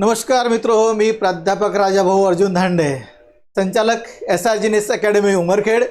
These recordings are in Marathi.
नमस्कार मित्र मी प्राध्यापक राजाभाऊ अर्जुन धांडे संचालक S R genius academy Umarkhed.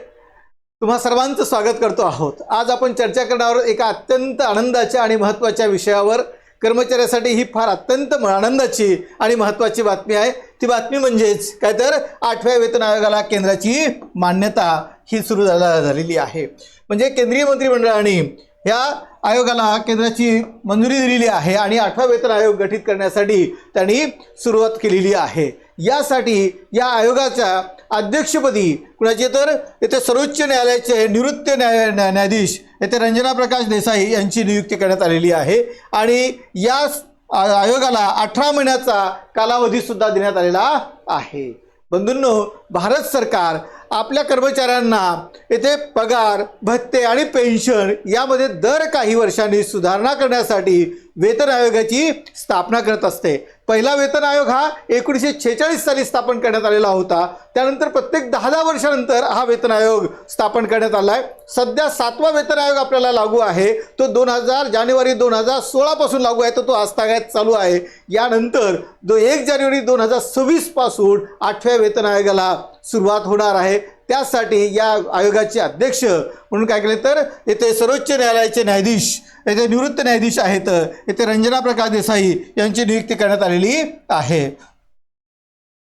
तुम्हा सर्वांचं स्वागत करतो आहोत. आज आपण चर्चा करणार आहोत एका अत्यंत आनंदाच्या आणि महत्त्वाच्या विषयावर. कर्मचाऱ्यासाठी ही फार अत्यंत म- आनंदाची आणि महत्त्वाची बातमी आहे. ती बातमी म्हणजेच काय तर आठव्या वेतन आयोगाला केंद्राची मान्यता ही सुरू झाला झालेली आहे. म्हणजे केंद्रीय मंत्रिमंडळाने या आयोगाला केंद्राची मंजुरी दिलेली आहे आणि आठवा वेतन आयोग गठीत करण्यासाठी त्यांनी सुरुवात केलेली आहे. यासाठी या आयोगाच्या अध्यक्षपदी कुणाचे तर येथे सर्वोच्च न्यायालयाचे निवृत्त न्याय न्यायाधीश येथे रंजना प्रकाश देसाई यांची नियुक्ती करण्यात आलेली आहे आणि या आयोगाला अठरा महिन्याचा कालावधीसुद्धा देण्यात आलेला आहे. बंधूंनो भारत सरकार आपल्या कर्मचाऱ्यांना येथे पगार भत्ते आणि पेन्शन यामध्ये दर काही वर्षांनी सुधारणा करण्यासाठी वेतन आयोगाची स्थापना करत असते. पहिला वेतन आयोग हा एकोणीसशे छेचाळीस साली स्थापन करण्यात आलेला होता. त्यानंतर प्रत्येक दहा दहा वर्षानंतर हा वेतन आयोग स्थापन करण्यात आला आहे. सध्या सातवा वेतन आयोग आपल्याला लागू आहे. तो दोन हजार जानेवारी दोन हजार सोळापासून लागू आहे. तर तो आजतागायत चालू आहे. यानंतर जो एक जानेवारी दोन हजार सव्वीसपासून आठव्या वेतन आयोगाला सुरुवात होणार आहे. त्यासाठी या आयोगाचे अध्यक्ष म्हणून काय केले तर येथे सर्वोच्च न्यायालयाचे न्यायाधीश येथे निवृत्त न्यायाधीश आहेत. येथे रंजना प्रकाश देसाई यांची नियुक्ती करण्यात आलेली आहे.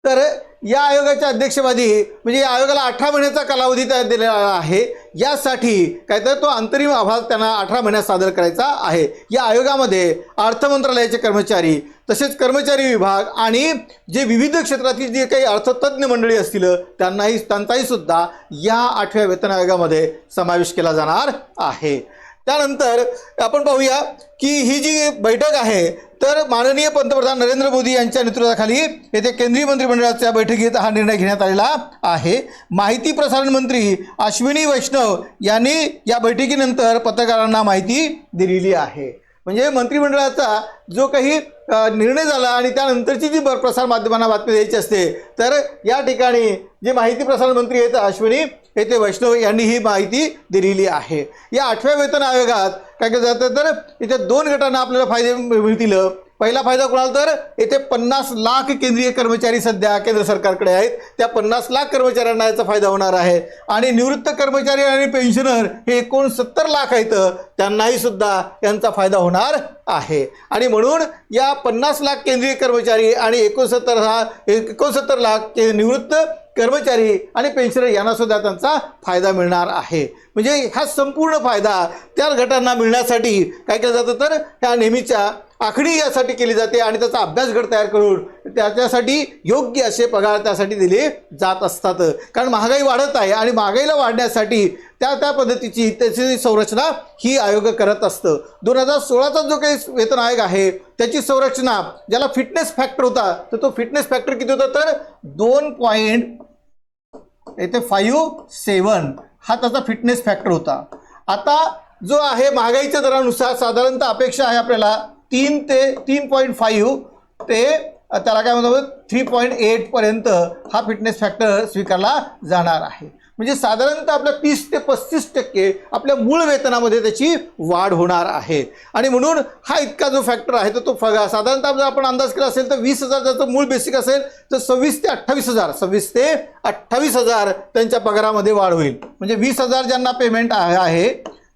तर या आयोगाच्या अध्यक्षपदी म्हणजे या आयोगाला अठरा महिन्याचा कालावधी त्या दिलेला आहे. यासाठी काय तर तो अंतरिम अहवाल त्यांना अठरा महिन्यात सादर करायचा आहे. या आयोगामध्ये अर्थ मंत्रालयाचे कर्मचारी तसेच कर्मचारी विभाग आणि जे विविध क्षेत्रातील जे काही अर्थतज्ञ मंडळी असतील त्यांनाही त्यांचाही सुद्धा या आठव्या वेतन आयोगामध्ये समावेश केला जाणार आहे. त्यानंतर आपण पाहूया की ही जी बैठक आहे तर माननीय पंतप्रधान नरेंद्र मोदी यांच्या नेतृत्वाखाली येथे केंद्रीय मंत्रिमंडळाच्या बैठकीत हा निर्णय घेण्यात आलेला आहे. माहिती प्रसारण मंत्री अश्विनी वैष्णव यांनी या बैठकीनंतर पत्रकारांना माहिती दिलेली आहे. म्हणजे मंत्रिमंडळाचा जो काही निर्णय झाला आणि त्यानंतरची जी ब- प्रसार माध्यमांना बातमी द्यायची असते तर या ठिकाणी जे माहिती प्रसारण मंत्री आहेत अश्विनी येथे वैष्णव यांनी ही माहिती दिलेली आहे. या आठव्या वेतन आयोगात काय केलं जातं? तर इथे दोन गटांना आपल्याला फायदे मिळतील. पहिला फायदा कोणाला तर येथे पन्नास लाख केंद्रीय कर्मचारी सध्या केंद्र सरकारकडे आहेत. त्या पन्नास लाख कर्मचाऱ्यांना याचा फायदा होणार आहे. आणि निवृत्त कर्मचारी आणि पेन्शनर हे एकोणसत्तर लाख आहेत. त्यांनाही सुद्धा यांचा फायदा होणार आहे. आणि म्हणून या पन्नास लाख केंद्रीय कर्मचारी आणि एकोणसत्तर हा एकोणसत्तर लाख निवृत्त कर्मचारी आणि पेन्शनर यांना सुद्धा त्यांचा फायदा मिळणार आहे. म्हणजे हा संपूर्ण फायदा त्या गटांना मिळण्यासाठी काय केलं जातं तर ह्या नेहमीच्या आखणी यासाठी केली जाते आणि त्याचा अभ्यास गट तयार करून त्याच्यासाठी योग्य असे पगार त्यासाठी दिले जात असतात. कारण महागाई वाढत आहे आणि महागाईला वाढण्यासाठी त्या त्या पद्धतीची त्याची संरचना ही आयोग करत असतं. दोन हजार सोळाचा जो काही वेतन आयोग आहे त्याची संरचना ज्याला फिटनेस फॅक्टर होता तर तो फिटनेस फॅक्टर किती होता तर दोन पॉईंट येथे फाईव्ह सेवन हा त्याचा फिटनेस फॅक्टर होता. आता जो आहे महागाईच्या दरानुसार साधारणतः अपेक्षा आहे आपल्याला तीन ते तीन पॉईंट फाईव्ह ते त्याला काय म्हणतो थ्री पॉईंट एटपर्यंत हा फिटनेस फॅक्टर स्वीकारला जाणार आहे. म्हणजे साधारणतः आपल्या तीस ते पस्तीस टक्के आपल्या मूळ वेतनामध्ये त्याची वाढ होणार आहे. आणि म्हणून हा इतका जो फॅक्टर आहे तर तो फगा साधारणतः जर आपण अंदाज केला असेल तर वीस हजार त्याचं मूळ बेसिक असेल तर सव्वीस ते अठ्ठावीस हजार सव्वीस ते अठ्ठावीस हजार त्यांच्या पगारामध्ये वाढ होईल. म्हणजे वीस हजार ज्यांना पेमेंट आहे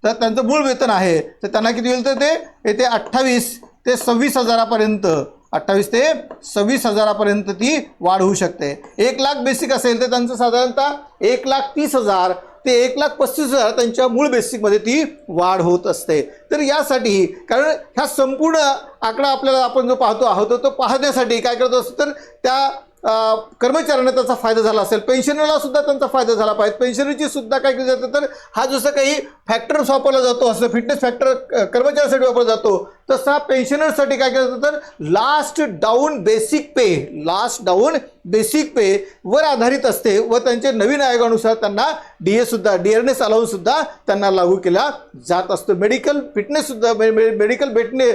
तर त्यांचं मूळ वेतन आहे तर त्यांना किती होईल तर ते येते अठ्ठावीस ते सव्वीस हजारापर्यंत अठ्ठावीस ते सव्वीस हजारापर्यंत ती वाढ होऊ शकते. एक लाख बेसिक असेल तर त्यांचं साधारणतः एक लाख तीस हजार ते एक लाख पस्तीस हजार त्यांच्या मूळ बेसिकमध्ये ती वाढ होत असते. तर यासाठी कारण ह्या संपूर्ण आकडा आपल्याला आपण जो पाहतो आहोत तो पाहण्यासाठी काय करत असतो? तर त्या कर्मचाऱ्यांना त्याचा फायदा झाला असेल पेन्शनरला सुद्धा त्यांचा फायदा झाला पाहिजे. पेन्शनरची सुद्धा काय केलं जातं तर हा जसं काही फॅक्टर्स वापरला जातो असं फिटनेस फॅक्टर कर्मचाऱ्यासाठी वापरला जातो तसा पेन्शनरसाठी काय केलं जातं तर last drawn basic pay last drawn basic pay वर आधारित असते व त्यांचे नवीन आयोगानुसार त्यांना डी एसुद्धा डी एन एस त्यांना लागू केला जात असतो. मेडिकल फिटनेससुद्धा मेडिकल भेटणे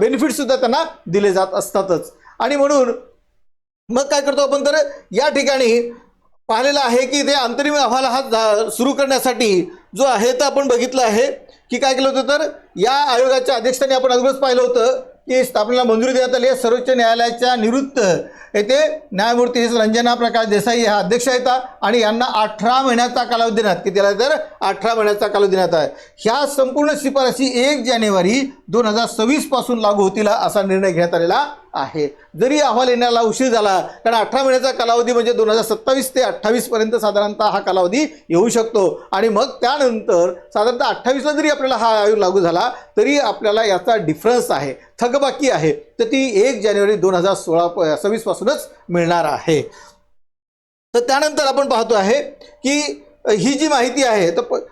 बेनिफिटसुद्धा त्यांना दिले जात असतातच. आणि म्हणून मग काय करतो आपण तर या ठिकाणी पाहिलेलं आहे की ते अंतरिम अहवाल हा जा- सुरू करण्यासाठी जो आहे तर आपण बघितलं आहे. की काय केलं होतं तर या आयोगाच्या अध्यक्षांनी आपण अगोदरच पाहिलं होतं की स्थापनेला मंजुरी देण्यात आली आहे. सर्वोच्च न्यायालयाच्या निवृत्त येथे न्यायमूर्ती रंजना प्रकाश देसाई हा अध्यक्ष आहेत आणि यांना अठरा महिन्याचा कालावधी देण्यात कितीला तर? अठरा महिन्याचा कालावधी देण्यात आहे ह्या संपूर्ण शिफारशी एक जानेवारी दोन हजार सव्वीसपासून लागू होतील असा निर्णय घेण्यात आलेला आहे. जरी अहवाल येण्याला उशीर झाला कारण अठरा महिन्याचा कालावधी म्हणजे दोन हजार सत्तावीस ते अठ्ठावीसपर्यंत साधारणतः हा कालावधी येऊ शकतो. आणि मग त्यानंतर साधारणतः अठ्ठावीसला जरी आपल्याला हा आयोग लागू झाला तरी आपल्याला याचा डिफरन्स आहे. थकबाकी आहे. तर ती एक जानेवारी दोन हजार सोळा प मिळणार आहे. तर त्यानंतर आपण पाहतो आहे की ही जी माहिती आहे तर प-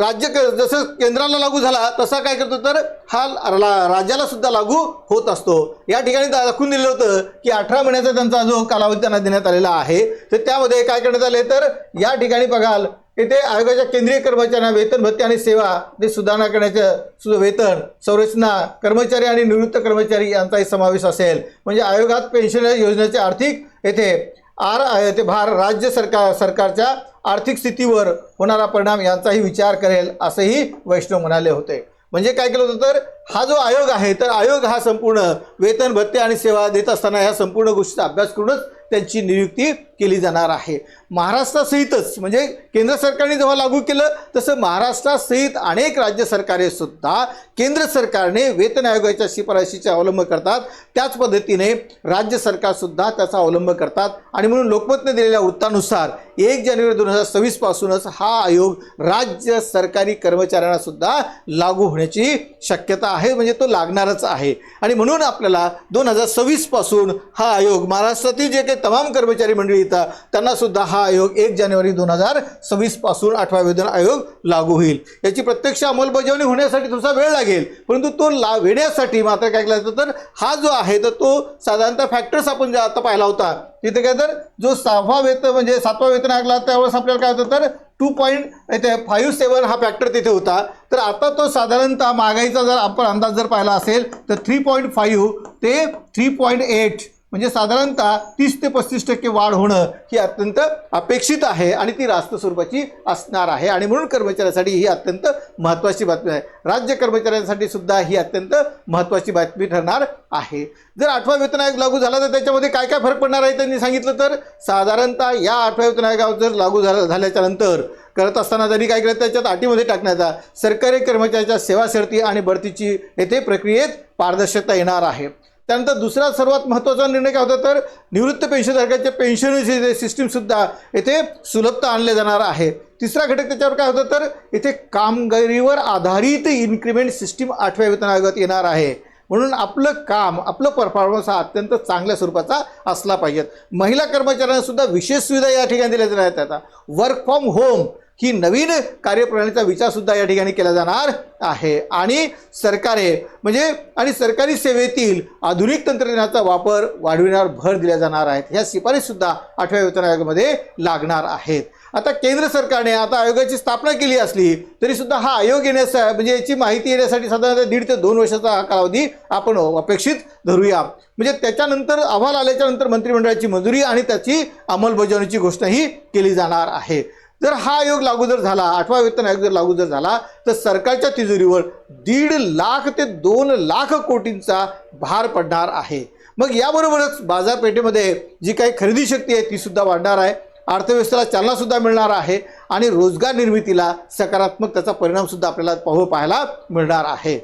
राज्य क- जसं केंद्राला लागू झाला तसा काय करतो तर हा रा- राज्याला सुद्धा लागू होत असतो. या ठिकाणी दा- दाखवून दिलं होतं की अठरा महिन्याचा त्यांचा जो कालावधी त्यांना देण्यात आलेला आहे तर त्यामध्ये काय करण्यात आले तर या ठिकाणी बघाल येथे आयोगाच्या केंद्रीय कर्मचाऱ्यांना वेतन भत्ते आणि सेवा ते सुधारणा करण्याचं सु वेतन संरचना कर्मचारी आणि निवृत्त कर्मचारी यांचाही समावेश असेल. म्हणजे आयोगात पेन्शन योजनेचे आर्थिक येथे आर आहे ते भार राज्य सरकार सरकारच्या आर्थिक स्थितीवर होणारा परिणाम यांचाही विचार करेल असंही वैष्णव म्हणाले होते. म्हणजे काय केलं होतं तर हा जो आयोग आहे तर आयोग हा संपूर्ण वेतन भत्ते आणि सेवा देत असताना ह्या संपूर्ण गोष्टीचा अभ्यास करूनच त्यांची नियुक्ती केली जाणार आहे. महाराष्ट्रासहितच म्हणजे केंद्र सरकारने जेव्हा लागू केलं तसं महाराष्ट्रासहित अनेक राज्य सरकारे सुद्धा केंद्र सरकारने वेतन आयोगाच्या शिफारशीचा अवलंब करतात. त्याच पद्धतीने राज्य सरकारसुद्धा त्याचा अवलंब करतात. आणि म्हणून लोकमतने दिलेल्या वृत्तानुसार एक जानेवारी दोन हजार सव्वीसपासूनच हा आयोग राज्य सरकारी कर्मचाऱ्यांना सुद्धा लागू होण्याची शक्यता आहे म्हणजे तो लागणारच आहे. आणि म्हणून आपल्याला दोन हजार सव्वीसपासून हा आयोग महाराष्ट्रातील जे काही तमाम कर्मचारी मंडळी येतात त्यांना सुद्धा हा आयोग एक जानेवारी दोन हजार सव्वीसपासून आठवा वेतन आयोग लागू होईल. याची प्रत्यक्ष अंमलबजावणी होण्यासाठी थोडासा वेळ लागेल. परंतु तो ला येण्यासाठी मात्र काय केलं जातं तर हा जो आहे तर तो साधारणतः फॅक्टर्स आपण जे आता पाहिला होता तिथे काय तर जो सहावा वेतन म्हणजे सातवा वेतन आयोग लागला त्यावेळेस आपल्याला काय होतं तर टू पॉईंट फाईव्ह सेवन हा फॅक्टर तिथे होता. तर आता तो साधारणतः महागाईचा जर आपण अंदाज जर पाहिला असेल तर थ्री पॉईंट फाईव्ह ते थ्री पॉईंट एट म्हणजे साधारणतः तीस ते पस्तीस टक्के वाढ होणं ही अत्यंत अपेक्षित आहे आणि ती रास्त स्वरूपाची असणार आहे. आणि म्हणून कर्मचाऱ्यांसाठी ही अत्यंत महत्त्वाची बातमी आहे. राज्य कर्मचाऱ्यांसाठी सुद्धा ही अत्यंत महत्त्वाची बातमी ठरणार आहे. जर आठवा वेतन आयोग लागू झाला तर त्याच्यामध्ये काय काय फरक पडणार आहे त्यांनी सांगितलं तर? साधारणतः या आठव्या वेतन आयोगावर जर लागू झाला झाल्याच्यानंतर करत असताना त्यांनी काय केलं? त्याच्यात अटीमध्ये टाकण्याचा सरकारी कर्मचाऱ्याच्या सेवा शर्ती आणि बढतीची येथे प्रक्रियेत पारदर्शकता येणार आहे. त्यानंतर दुसरा सर्वात महत्त्वाचा निर्णय काय होता तर निवृत्त पेन्शनधारकांच्या पेन्शन सिस्टीमसुद्धा येथे सुलभता आणले जाणार आहे. तिसरा घटक त्याच्यावर काय होतं तर इथे कामगिरीवर आधारित इन्क्रिमेंट सिस्टीम आठव्या वेतन आयोगात येणार आहे. म्हणून आपलं काम आपलं परफॉर्मन्स हा अत्यंत चांगल्या स्वरूपाचा असला पाहिजे. महिला कर्मचाऱ्यांना सुद्धा विशेष सुविधा या ठिकाणी दिल्या जाणार आहेत आता. वर्क फ्रॉम होम ही नवीन कार्यप्रणालीचा विचारसुद्धा या ठिकाणी केला जाणार आहे. आणि सरकारे म्हणजे आणि सरकारी सेवेतील आधुनिक तंत्रज्ञानाचा वापर वाढविण्यावर भर दिला जाणार आहेत. ह्या शिफारससुद्धा आठव्या वेतन आयोगामध्ये लागणार आहेत. आता केंद्र सरकारने आता आयोगाची स्थापना केली असली तरीसुद्धा हा आयोग येण्यास म्हणजे याची माहिती येण्यासाठी साधारणतः दीड ते दोन वर्षाचा हा कालावधी आपण अपेक्षित धरूया. म्हणजे त्याच्यानंतर अहवाल आल्याच्यानंतर मंत्रिमंडळाची मंजुरी आणि त्याची अंमलबजावणीची घोषणाही केली जाणार आहे. जर हा आयोग लागू जर झाला आठवा वेतन आयोग जर लागू जर झाला तर सरकारच्या तिजोरीवर दीड लाख ते दोन लाख कोटींचा भार पडणार आहे. मग याबरोबरच बाजारपेठेमध्ये जी काही खरेदी शक्ती आहे तीसुद्धा वाढणार आहे. अर्थव्यवस्थेला चालनासुद्धा मिळणार आहे आणि रोजगार निर्मितीला सकारात्मक त्याचा परिणामसुद्धा आपल्याला पाहू पाहायला मिळणार आहे.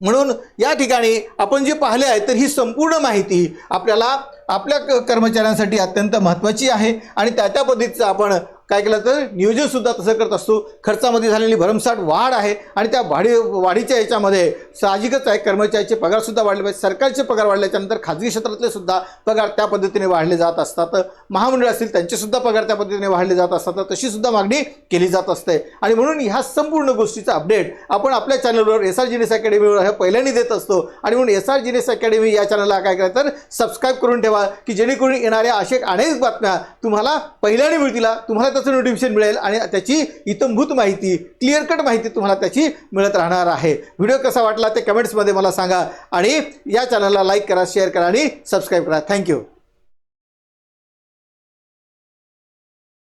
म्हणून या ठिकाणी आपण जे पाहिले आहे तर ही संपूर्ण माहिती आपल्याला आपल्या क- कर्मचाऱ्यांसाठी अत्यंत महत्त्वाची आहे आणि त्या त्या पद्धतीचं आपण काय केलं तर नियोजनसुद्धा तसं करत असतो. खर्चामध्ये झालेली भरमसाठ वाढ आहे आणि त्या वाढी वाढीच्या याच्यामध्ये साहजिकच आहे. कर्मचाऱ्याचे पगारसुद्धा वाढले पाहिजे. सरकारचे पगार वाढल्याच्यानंतर खाजगी क्षेत्रातले सुद्धा पगार त्या पद्धतीने वाढले जात असतात. महामंडळ असतील त्यांचेसुद्धा पगार त्या पद्धतीने वाढले जात असतात. तशीसुद्धा मागणी केली जात असते. आणि म्हणून ह्या संपूर्ण गोष्टीचा अपडेट आपण आपल्या चॅनलवर एस आर जिनेस अकॅडमीवर हे पहिल्यांदा देत असतो. आणि म्हणून एस आर जिनेस अकॅडमी या चॅनलला काय करा तर सबस्क्राईब करून ठेवा की जेणेकरून येणाऱ्या अशा अनेक बातम्या तुम्हाला पहिल्याने मिळतील. तुम्हाला त्याचं नोटिफिकेशन मिळेल आणि त्याची इतंभूत माहिती क्लिअर कट माहिती तुम्हाला त्याची मिळत राहणार आहे. व्हिडिओ कसा वाटला ते कमेंट्समध्ये मला सांगा आणि या चॅनलला लाईक करा शेअर करा आणि सबस्क्राईब करा. थँक्यू